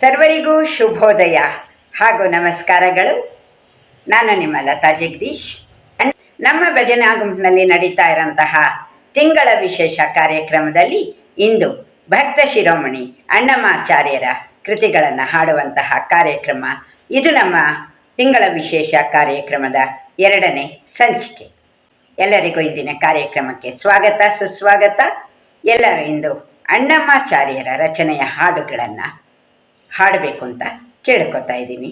ಸರ್ವರಿಗೂ ಶುಭೋದಯ ಹಾಗೂ ನಮಸ್ಕಾರಗಳು. ನಾನು ನಿಮ್ಮ ಲತಾ ಜಗದೀಶ್. ನಮ್ಮ ಭಜನಾ ಗುಂಪಿನಲ್ಲಿ ನಡೀತಾ ಇರೋಂತಹ ತಿಂಗಳ ವಿಶೇಷ ಕಾರ್ಯಕ್ರಮದಲ್ಲಿ ಇಂದು ಭಕ್ತ ಶಿರೋಮಣಿ ಅಣ್ಣಮಾಚಾರ್ಯರ ಕೃತಿಗಳನ್ನು ಹಾಡುವಂತಹ ಕಾರ್ಯಕ್ರಮ. ಇದು ನಮ್ಮ ತಿಂಗಳ ವಿಶೇಷ ಕಾರ್ಯಕ್ರಮದ ಎರಡನೇ ಸಂಚಿಕೆ. ಎಲ್ಲರಿಗೂ ಇಂದಿನ ಕಾರ್ಯಕ್ರಮಕ್ಕೆ ಸ್ವಾಗತ, ಸುಸ್ವಾಗತ. ಎಲ್ಲರೂ ಇಂದು ಅಣ್ಣಮ್ಮಾಚಾರ್ಯರ ರಚನೆಯ ಹಾಡುಗಳನ್ನು ಹಾಡಬೇಕು ಅಂತ ಕೇಳ್ಕೊತಾ ಇದ್ದೀನಿ.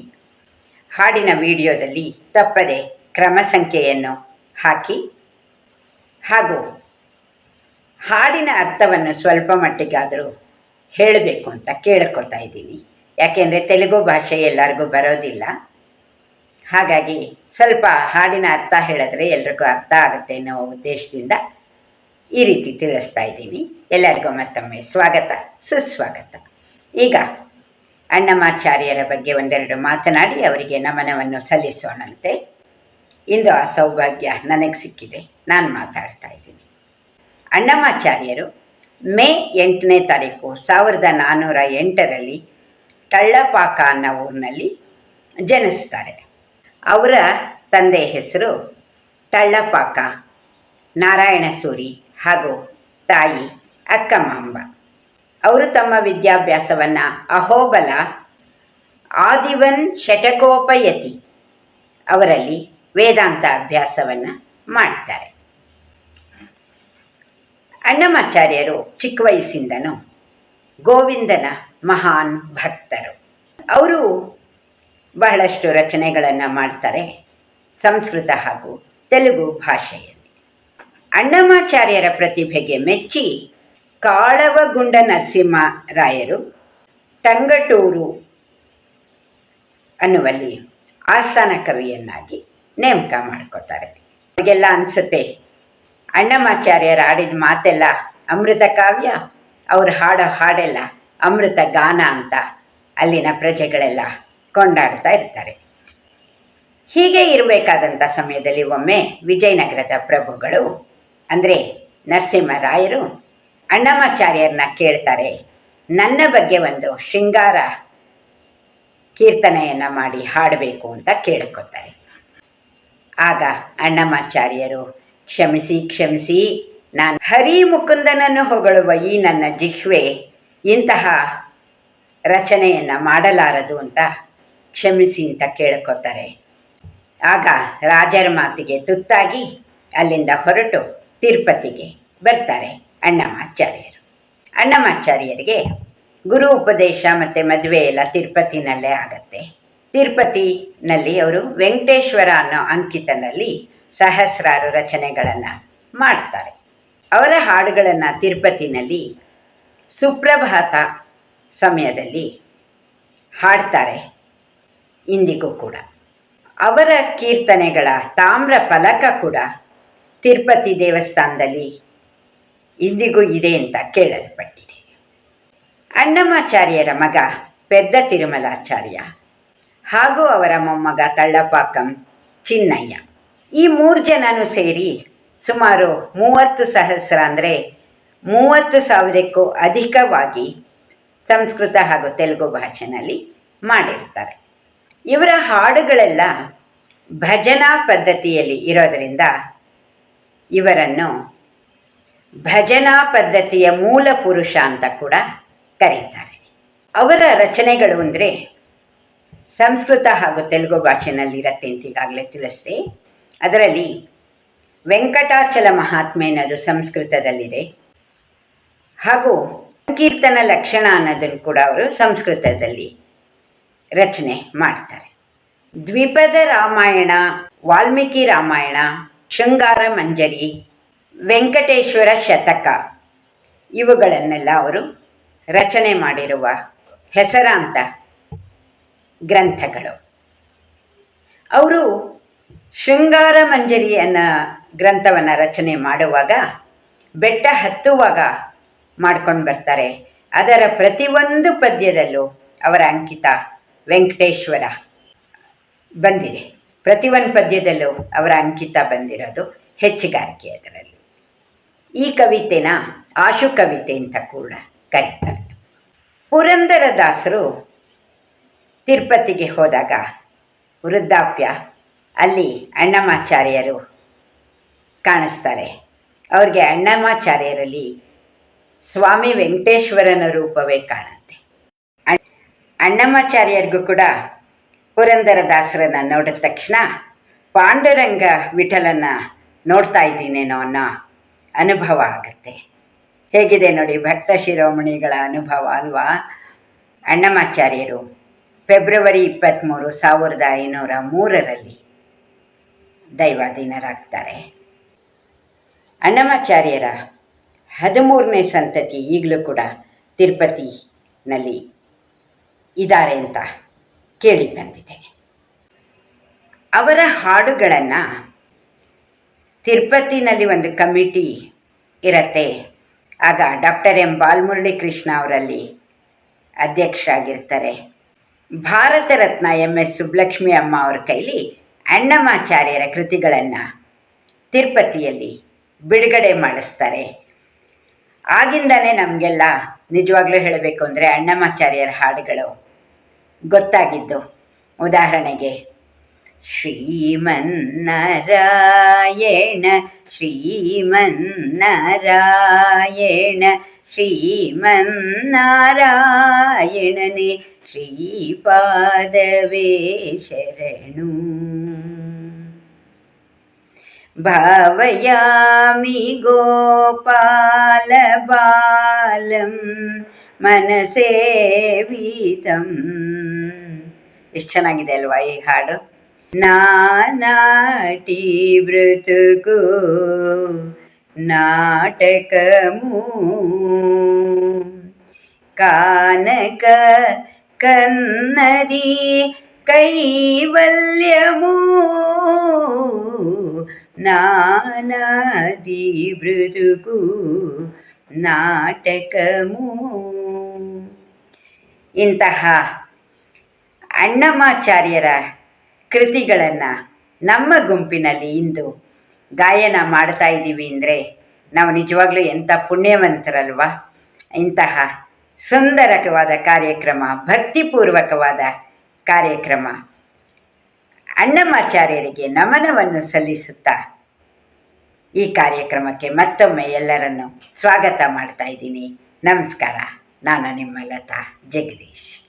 ಹಾಡಿನ ವಿಡಿಯೋದಲ್ಲಿ ತಪ್ಪದೆ ಕ್ರಮ ಸಂಖ್ಯೆಯನ್ನು ಹಾಕಿ. ಹಾಗೂ ಹಾಡಿನ ಅರ್ಥವನ್ನು ಸ್ವಲ್ಪ ಮಟ್ಟಿಗಾದರೂ ಹೇಳಬೇಕು ಅಂತ ಕೇಳ್ಕೊತಾ ಇದ್ದೀನಿ. ಯಾಕೆಂದರೆ ತೆಲುಗು ಭಾಷೆ ಎಲ್ಲರಿಗೂ ಬರೋದಿಲ್ಲ. ಹಾಗಾಗಿ ಸ್ವಲ್ಪ ಹಾಡಿನ ಅರ್ಥ ಹೇಳಿದ್ರೆ ಎಲ್ರಿಗೂ ಅರ್ಥ ಆಗುತ್ತೆ ಅನ್ನೋ ಉದ್ದೇಶದಿಂದ ಈ ರೀತಿ ತಿಳಿಸ್ತಾ ಇದ್ದೀನಿ. ಎಲ್ಲರಿಗೂ ಮತ್ತೊಮ್ಮೆ ಸ್ವಾಗತ, ಸುಸ್ವಾಗತ. ಈಗ ಅಣ್ಣಮಾಚಾರ್ಯರ ಬಗ್ಗೆ ಒಂದೆರಡು ಮಾತನಾಡಿ ಅವರಿಗೆ ನಮನವನ್ನು ಸಲ್ಲಿಸೋಣಂತೆ. ಇಂದು ಆ ಸೌಭಾಗ್ಯ ನನಗೆ ಸಿಕ್ಕಿದೆ. ನಾನು ಮಾತಾಡ್ತಾ ಇದ್ದೀನಿ. ಅಣ್ಣಮಾಚಾರ್ಯರು, ಮೇ ಎಂಟನೇ ತಾರೀಕು ಸಾವಿರದ ನಾನ್ನೂರ ಎಂಟರಲ್ಲಿ ತಳ್ಳಪಾಕ ಅನ್ನೋ ಊರಿನಲ್ಲಿ ಜನಿಸ್ತಾರೆ. ಅವರ ತಂದೆ ಹೆಸರು ತಳ್ಳಪಾಕ, ನಾರಾಯಣಸೂರಿ ಹಾಗೂ ತಾಯಿ ಅಕ್ಕಮಾಂಬ. ಅವರು ತಮ್ಮ ವಿದ್ಯಾಭ್ಯಾಸವನ್ನ ಅಹೋಬಲ ಆದಿವನ್ ಶಟಕೋಪಯತಿ ಅವರಲ್ಲಿ ವೇದಾಂತ ಅಭ್ಯಾಸವನ್ನ ಮಾಡ್ತಾರೆ. ಅಣ್ಣಮಾಚಾರ್ಯರು ಚಿಕ್ಕ ವಯಸ್ಸಿಂದನೂ ಗೋವಿಂದನ ಮಹಾನ್ ಭಕ್ತರು. ಅವರು ಬಹಳಷ್ಟು ರಚನೆಗಳನ್ನು ಮಾಡ್ತಾರೆ ಸಂಸ್ಕೃತ ಹಾಗೂ ತೆಲುಗು ಭಾಷೆಯಲ್ಲಿ. ಅಣ್ಣಮಾಚಾರ್ಯರ ಪ್ರತಿಭೆಗೆ ಮೆಚ್ಚಿ ಕಾಳವಗುಂಡ ನರಸಿಂಹರಾಯರು ಟಂಗಟೂರು ಅನ್ನುವಲ್ಲಿ ಆಸ್ಥಾನ ಕವಿಯನ್ನಾಗಿ ನೇಮಕ ಮಾಡ್ಕೋತಾರೆ. ಅವರಿಗೆಲ್ಲ ಅನಿಸುತ್ತೆ, ಅಣ್ಣಮಾಚಾರ್ಯರು ಆಡಿದ ಮಾತೆಲ್ಲ ಅಮೃತ ಕಾವ್ಯ, ಅವ್ರು ಹಾಡೋ ಹಾಡೆಲ್ಲ ಅಮೃತ ಗಾನ ಅಂತ ಅಲ್ಲಿನ ಪ್ರಜೆಗಳೆಲ್ಲ ಕೊಂಡಾಡ್ತಾ ಇರ್ತಾರೆ. ಹೀಗೆ ಇರಬೇಕಾದಂಥ ಸಮಯದಲ್ಲಿ ಒಮ್ಮೆ ವಿಜಯನಗರದ ಪ್ರಭುಗಳು, ಅಂದರೆ ನರಸಿಂಹರಾಯರು ಅಣ್ಣಮಾಚಾರ್ಯರನ್ನ ಕೇಳ್ತಾರೆ. ನನ್ನ ಬಗ್ಗೆ ಒಂದು ಶೃಂಗಾರ ಕೀರ್ತನೆಯನ್ನ ಮಾಡಿ ಹಾಡಬೇಕು ಅಂತ ಕೇಳ್ಕೊತಾರೆ. ಆಗ ಅಣ್ಣಮಾಚಾರ್ಯರು, ಕ್ಷಮಿಸಿ ಕ್ಷಮಿಸಿ, ನಾನು ಹರಿ ಮುಕುಂದನನ್ನು ಹೊಗಳುವ ಈ ನನ್ನ ಜಿಹ್ವೆ ಇಂತಹ ರಚನೆಯನ್ನು ಮಾಡಲಾರದು ಅಂತ ಕ್ಷಮಿಸಿ ಅಂತ ಕೇಳ್ಕೊತಾರೆ. ಆಗ ರಾಜರ ಮಾತಿಗೆ ತುತ್ತಾಗಿ ಅಲ್ಲಿಂದ ಹೊರಟು ತಿರುಪತಿಗೆ ಬರ್ತಾರೆ. ಅಣ್ಣಮಾಚಾರ್ಯರು. ಅಣ್ಣಮಾಚಾರ್ಯರಿಗೆ ಗುರು ಉಪದೇಶ ಮತ್ತು ಮದುವೆ ಎಲ್ಲ ತಿರುಪತಿನಲ್ಲೇ ಆಗತ್ತೆ. ತಿರುಪತಿನಲ್ಲಿ ಅವರು ವೆಂಕಟೇಶ್ವರ ಅನ್ನೋ ಅಂಕಿತನಲ್ಲಿ ಸಹಸ್ರಾರು ರಚನೆಗಳನ್ನು ಮಾಡ್ತಾರೆ. ಅವರ ಹಾಡುಗಳನ್ನು ತಿರುಪತಿನಲ್ಲಿ ಸುಪ್ರಭಾತ ಸಮಯದಲ್ಲಿ ಹಾಡ್ತಾರೆ ಇಂದಿಗೂ ಕೂಡ. ಅವರ ಕೀರ್ತನೆಗಳ ತಾಮ್ರ ಫಲಕ ಕೂಡ ತಿರುಪತಿ ದೇವಸ್ಥಾನದಲ್ಲಿ ಇಂದಿಗೂ ಇದೆ ಅಂತ ಕೇಳಲ್ಪಟ್ಟಿದೆ. ಅಣ್ಣಮಾಚಾರ್ಯರ ಮಗ ಪೆದ್ದ ತಿರುಮಲಾಚಾರ್ಯ ಹಾಗೂ ಅವರ ಮೊಮ್ಮಗ ತಳ್ಳಪಾಕಂ ಚಿನ್ನಯ್ಯ. ಈ ಮೂರು ಜನನು ಸೇರಿ ಸುಮಾರು ಮೂವತ್ತು ಸಹಸ್ರ ಅಂದರೆ ಮೂವತ್ತು ಸಾವಿರಕ್ಕೂ ಅಧಿಕವಾಗಿ ಸಂಸ್ಕೃತ ಹಾಗೂ ತೆಲುಗು ಭಾಷೆನಲ್ಲಿ ಮಾಡಿರ್ತಾರೆ. ಇವರ ಹಾಡುಗಳೆಲ್ಲ ಭಜನಾ ಪದ್ಧತಿಯಲ್ಲಿ ಇರೋದರಿಂದ ಇವರನ್ನು ಭಜನಾ ಪದ್ಧತಿಯ ಮೂಲ ಪುರುಷ ಅಂತ ಕೂಡ ಕರೀತಾರೆ. ಅವರ ರಚನೆಗಳು ಅಂದರೆ ಸಂಸ್ಕೃತ ಹಾಗೂ ತೆಲುಗು ಭಾಷೆನಲ್ಲಿ ಇರತ್ತೆ ಅಂತ ಈಗಾಗಲೇ ತಿಳಿಸಿ ಅದರಲ್ಲಿ ವೆಂಕಟಾಚಲ ಮಹಾತ್ಮೆ ಅನ್ನೋದು ಸಂಸ್ಕೃತದಲ್ಲಿದೆ. ಹಾಗೂ ಸಂಕೀರ್ತನ ಲಕ್ಷಣ ಅನ್ನೋದನ್ನು ಕೂಡ ಅವರು ಸಂಸ್ಕೃತದಲ್ಲಿ ರಚನೆ ಮಾಡ್ತಾರೆ. ದ್ವಿಪದ ರಾಮಾಯಣ, ವಾಲ್ಮೀಕಿ ರಾಮಾಯಣ, ಶೃಂಗಾರ ಮಂಜರಿ ವೆಂಕಟೇಶ್ವರ ಶತಕ. ಇವುಗಳನ್ನೆಲ್ಲ ಅವರು ರಚನೆ ಮಾಡಿರುವ ಹೆಸರಾಂತ ಗ್ರಂಥಗಳು. ಅವರು ಶೃಂಗಾರ ಮಂಜರಿ ಅನ್ನೋ ಗ್ರಂಥವನ್ನು ರಚನೆ ಮಾಡುವಾಗ, ಬೆಟ್ಟ ಹತ್ತುವಾಗ ಮಾಡ್ಕೊಂಡು ಬರ್ತಾರೆ. ಅದರ ಪ್ರತಿಯೊಂದು ಪದ್ಯದಲ್ಲೂ ಅವರ ಅಂಕಿತ ವೆಂಕಟೇಶ್ವರ ಬಂದಿದೆ. ಪ್ರತಿಯೊಂದು ಪದ್ಯದಲ್ಲೂ ಅವರ ಅಂಕಿತ ಬಂದಿರೋದು ಹೆಚ್ಚಿಗಾರಿಕೆ ಅದರಲ್ಲಿ. ಈ ಕವಿತೆನ ಆಶು ಕವಿತೆ ಅಂತ ಕೂಡ ಕರೀತಾರೆ. ಪುರಂದರದಾಸರು ತಿರುಪತಿಗೆ ಹೋದಾಗ ವೃದ್ಧಾಪ್ಯ ಅಲ್ಲಿ ಅಣ್ಣಮಾಚಾರ್ಯರು ಕಾಣಿಸ್ತಾರೆ. ಅವ್ರಿಗೆ ಅಣ್ಣಮಾಚಾರ್ಯರಲ್ಲಿ ಸ್ವಾಮಿ ವೆಂಕಟೇಶ್ವರನ ರೂಪವೇ ಕಾಣುತ್ತೆ. ಅಣ್- ಅಣ್ಣಮಾಚಾರ್ಯರಿಗೂ ಕೂಡ ಪುರಂದರದಾಸರನ್ನ ನೋಡಿದ ತಕ್ಷಣ ಪಾಂಡುರಂಗ ವಿಠಲನ್ನ ನೋಡ್ತಾ ಇದ್ದೀನೇನೋ ಅನ್ನೋ ಅನುಭವ ಆಗುತ್ತೆ. ಹೇಗಿದೆ ನೋಡಿ ಭಕ್ತ ಶಿರೋಮಣಿಗಳ ಅನುಭವ ಅಲ್ವಾ? ಅಣ್ಣಮಾಚಾರ್ಯರು, ಫೆಬ್ರವರಿ ಇಪ್ಪತ್ತ್ಮೂರು ಸಾವಿರದ ಐನೂರ ಮೂರರಲ್ಲಿ ದೈವಾಧೀನರಾಗ್ತಾರೆ ಅಣ್ಣಮಾಚಾರ್ಯರ ಹದಿಮೂರನೇ ಸಂತತಿ ಈಗಲೂ ಕೂಡ ತಿರುಪತಿನಲ್ಲಿ ಇದ್ದಾರೆ ಅಂತ ಕೇಳಿ ಬಂದಿದ್ದೇನೆ ಅವರ ಹಾಡುಗಳನ್ನು ತಿರುಪತಿನಲ್ಲಿ ಒಂದು ಕಮಿಟಿ ಇರತ್ತೆ. ಆಗ ಡಾಕ್ಟರ್ ಎಂ. ಬಾಲ್ಮುರಳಿ ಕೃಷ್ಣ ಅವರಲ್ಲಿ ಅಧ್ಯಕ್ಷರಾಗಿರ್ತಾರೆ. ಭಾರತ ರತ್ನ ಎಂ. ಎಸ್. ಸುಬ್ಲಕ್ಷ್ಮಿ ಅಮ್ಮ ಅವ್ರ ಕೈಲಿ ಅಣ್ಣಮಾಚಾರ್ಯರ ಕೃತಿಗಳನ್ನು ತಿರುಪತಿಯಲ್ಲಿ ಬಿಡುಗಡೆ ಮಾಡಿಸ್ತಾರೆ. ಆಗಿಂದನೇ ನಮಗೆಲ್ಲ ನಿಜವಾಗ್ಲೂ ಹೇಳಬೇಕು ಅಂದರೆ ಅಣ್ಣಮಾಚಾರ್ಯರ ಹಾಡುಗಳು ಗೊತ್ತಾಗಿದ್ದು. ಉದಾಹರಣೆಗೆ ಶ್ರೀಮನ್ನಾರಾಯಣ ಶ್ರೀಮನ್ನಾರಾಯಣ ಶ್ರೀಮನ್ನಾರಾಯಣನೇ ಶ್ರೀಪಾದವೇ ಶರಣು ಭಾವಯಾಮಿ ಗೋಪಾಲ ಬಾಲಂ ಮನಸೇವಿತಂ ಎಷ್ಟು ಚೆನ್ನಾಗಿದೆ ಅಲ್ವಾ ಈ ಹಾಡು నాటి వృతుకు నాటకము. కానక కన్నది కైవల్యము. నానాది బ్రతుకు నాటకము. ఇంత అన్నమాచార్యరా ಕೃತಿಗಳನ್ನು ನಮ್ಮ ಗುಂಪಿನಲ್ಲಿ ಇಂದು ಗಾಯನ ಮಾಡ್ತಾ ಇದ್ದೀವಿ ಅಂದರೆ ನಾವು ನಿಜವಾಗ್ಲೂ ಎಂಥ ಪುಣ್ಯವಂತರಲ್ವಾ? ಇಂತಹ ಸುಂದರಕವಾದ ಕಾರ್ಯಕ್ರಮ, ಭಕ್ತಿಪೂರ್ವಕವಾದ ಕಾರ್ಯಕ್ರಮ ಅಣ್ಣಮಾಚಾರ್ಯರಿಗೆ ನಮನವನ್ನು ಸಲ್ಲಿಸುತ್ತಾ ಈ ಕಾರ್ಯಕ್ರಮಕ್ಕೆ ಮತ್ತೊಮ್ಮೆ ಎಲ್ಲರನ್ನು ಸ್ವಾಗತ ಮಾಡ್ತಾ ಇದ್ದೀನಿ. ನಮಸ್ಕಾರ. ನಾನು ನಿಮ್ಮ ಲತಾ ಜಗದೀಶ್.